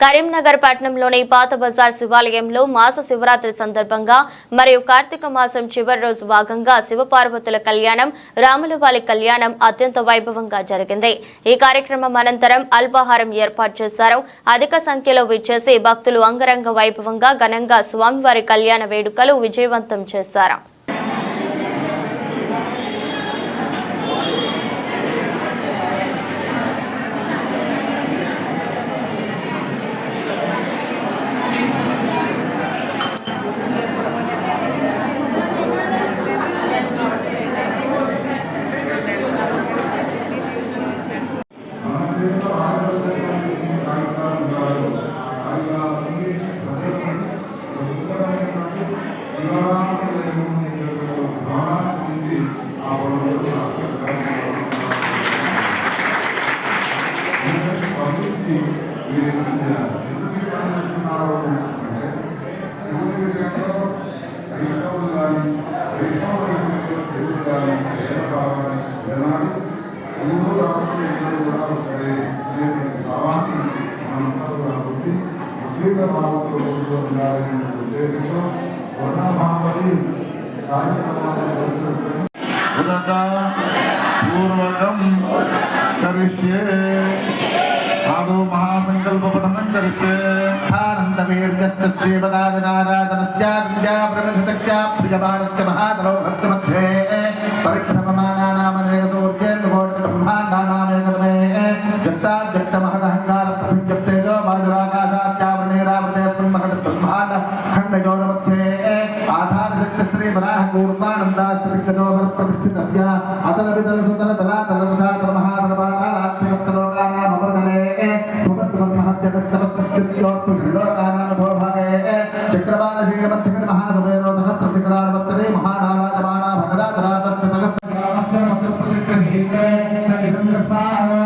కరీంనగర్ పట్టణంలోని పాత బజార్ శివాలయంలో మాస శివరాత్రి సందర్భంగా మరియు కార్తీక మాసం చివరి రోజు భాగంగా శివపార్వతుల కళ్యాణం రాములవారి కళ్యాణం అత్యంత వైభవంగా జరిగింది. ఈ కార్యక్రమం అనంతరం అల్పాహారం ఏర్పాటు చేశారు. అధిక సంఖ్యలో విచ్చేసి భక్తులు అంగరంగ వైభవంగా ఘనంగా స్వామివారి కళ్యాణ వేడుకలు విజయవంతం చేశారు. రాష్ట్రాలు కూడా ఒకటే అనేటువంటి భావాన్ని మనంతా కూడా ఉంది అద్వైత భావంతో కూడుకుని ఉండాలనే ఉద్దేశంతో స్వర్ణ కార్యక్రమాన్ని కార్యక్రమాలను పూర్వకం కరిష్యే. ఆదో మహాసంకల్ప పఠనం కరిష్యే. ఆనందవీర్యస్తేవదాదనారాధనస్యాద్యా ప్రియమాణస్య మహాదలోభస్య మధ్యే. పరిభ్రమ गौरवक्षे आधारशक्तस्त्री वराह गौर्वानन्दास्त्रिकजोवर प्रतिष्ठितस्य अतल वितल सुतल तला तलरसातल महातलपातालाक्षरक्तलोकानामवर्धने भुवस्वन्महत्यतस्तवत्सत्योत्तुषण्लोकानानुभवभागे चक्रवालशीलमध्यगतमहासभेरो सहस्रशिखराणवर्तने महाडावाजमाना भगरातरातस्ततगस्तगामस्तप्रतिक्रहीते कविसङ्गस्ताः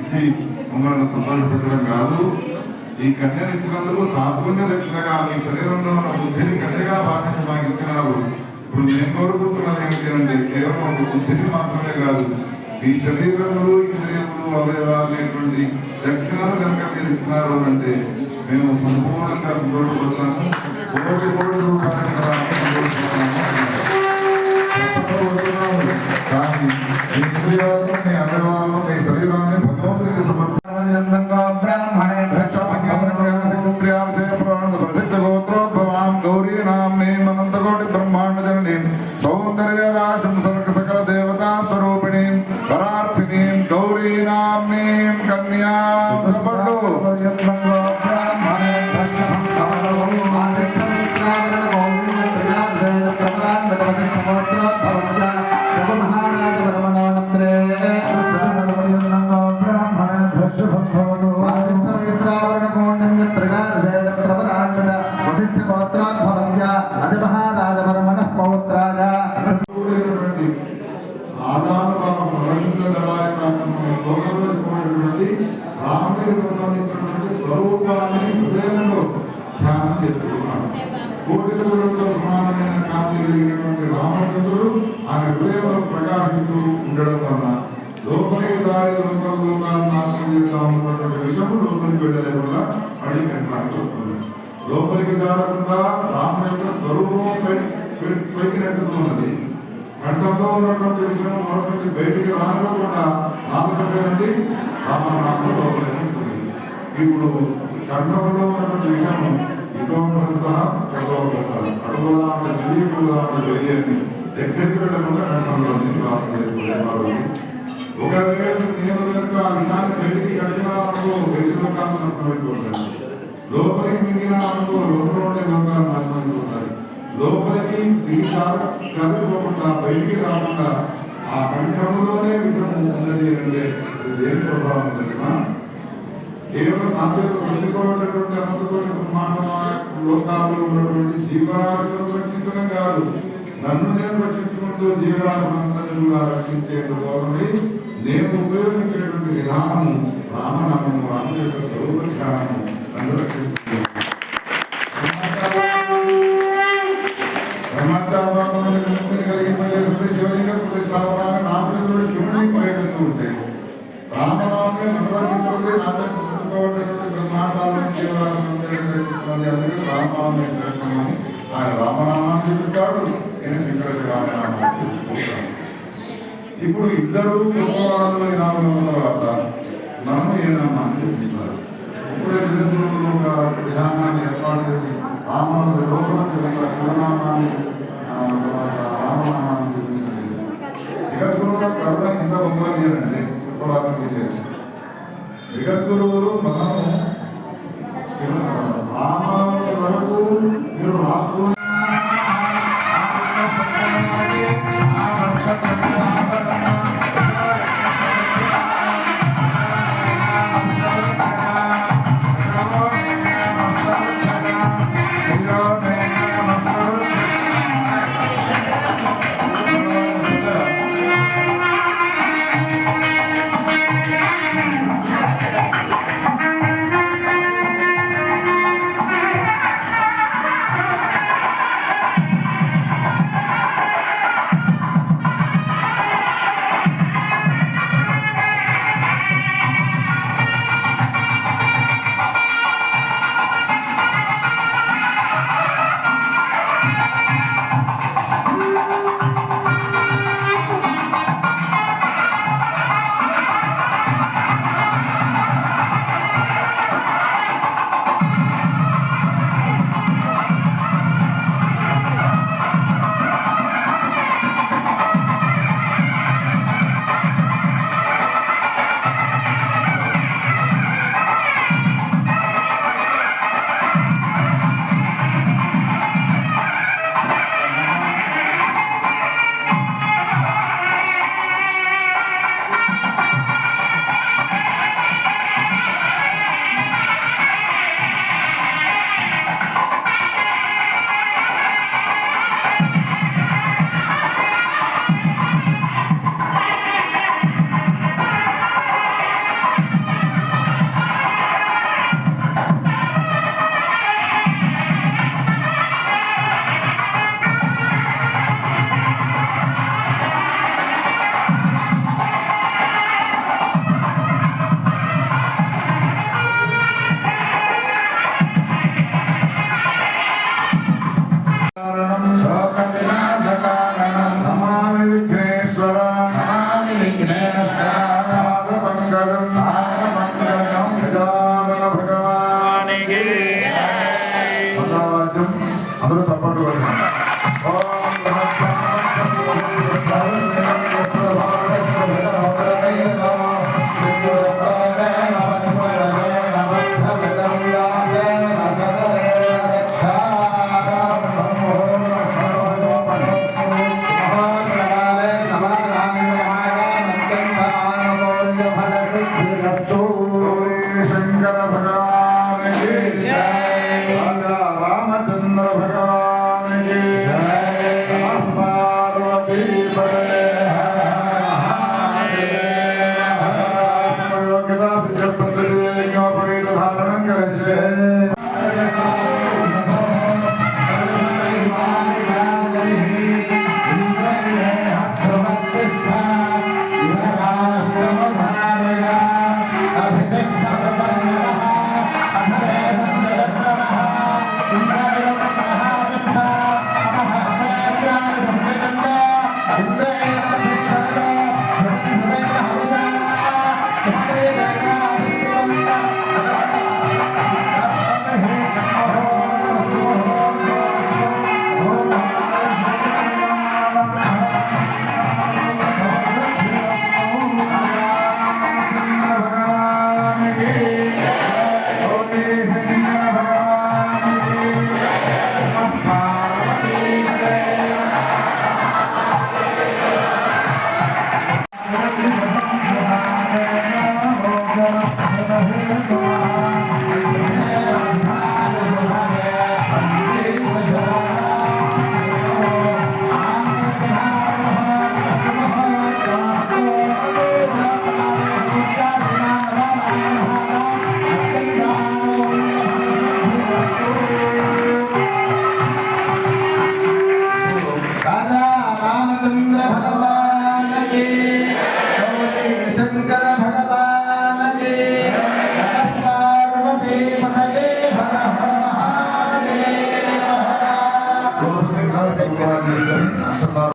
ఇచ్చి మమ్మల్ని సంతోషపెట్టడం కాదు. ఈ కన్యను ఇచ్చినందుకు సాత్పుణ్య దక్షిణగా మీ శరీరంలో ఉన్న బుద్ధిని కన్యగా భాషను మాకు ఇచ్చినారు. ఇప్పుడు నేను కోరుకుంటున్నది ఏమిటంటే కేవలం ఒక బుద్ధిని మాత్రమే కాదు మీ శరీరములు ఇంద్రియములు అవయవాలనేటువంటి దక్షిణను కనుక మీరు ఇచ్చినారు అంటే మేము సంపూర్ణంగా సంతోషపడతాము. ప్రకాశిస్తూ ఉండడం వల్ల లోపలికి దారి లోపల లోకాలు నాశనం చేద్దాం అనుకున్నటువంటి విషము లోపలికి వెళ్ళడం వల్ల అని కంటానికి వస్తుంది లోపలికి దారకుండా రామ యొక్క స్వరూపం పైకి నెట్టుతున్నది కంఠంలో ఉన్నటువంటి విషయం నోటి నుంచి బయటికి రానివ్వకుండా నాలుగు రామ రామ లోపలికి ఉంటుంది. ఇప్పుడు కంఠంలో ఉన్నటువంటి విషయము ఇదో ప్రభుత్వ అడుగుదా అంటే వెళ్ళి అంటే వెళ్ళి ఎక్కడికి వెళ్ళకుండా ఒకవేళ నేను కనుక ఆ విషయాన్ని బయటికి కట్టినారనుకో బయటి లోకాలు నష్టమైపోతాయి లోపలికి మింగినారనుకో లోపల ఉండే లోకాలు నష్టమైపోతాయి లోపలికి దిగి బయటికి రాకుండా ఆ కంఠములోనే విషయం ఉన్నది అంటే దేని ప్రభావం తెలిసిన కేవలం నా చేత కొట్టుకోవటటువంటి లోకాల్లో ఉన్నటువంటి జీవరాశులను రక్షించడం కాదు నన్ను నేను రక్షించుకుంటూ జీవరాశులందరినీ కూడా రక్షించేందుకోసమై నేను ఉపయోగించేటువంటి విధానము రామనామము రామ యొక్క స్వరూప ధ్యానము నన్ను రక్షిస్తుంది. చూపిస్తాడు నేను శంకర శివామనామాన్ని ఇప్పుడు ఇద్దరు గొప్పవాళ్ళు నాలుగు వందల తర్వాత నన్ను ఏ అని చూపించాలి ఇప్పుడే జగద్గురువులు ఒక విధానాన్ని ఏర్పాటు చేసి రామనామ లోపల కులనామాన్ని తర్వాత రామనామాన్ని చూపించండి జగద్గురువుల కర్ణ ఇంత గొప్పగా చేయండి చెప్పడానికి చేయాలి జగద్గురువులు మనము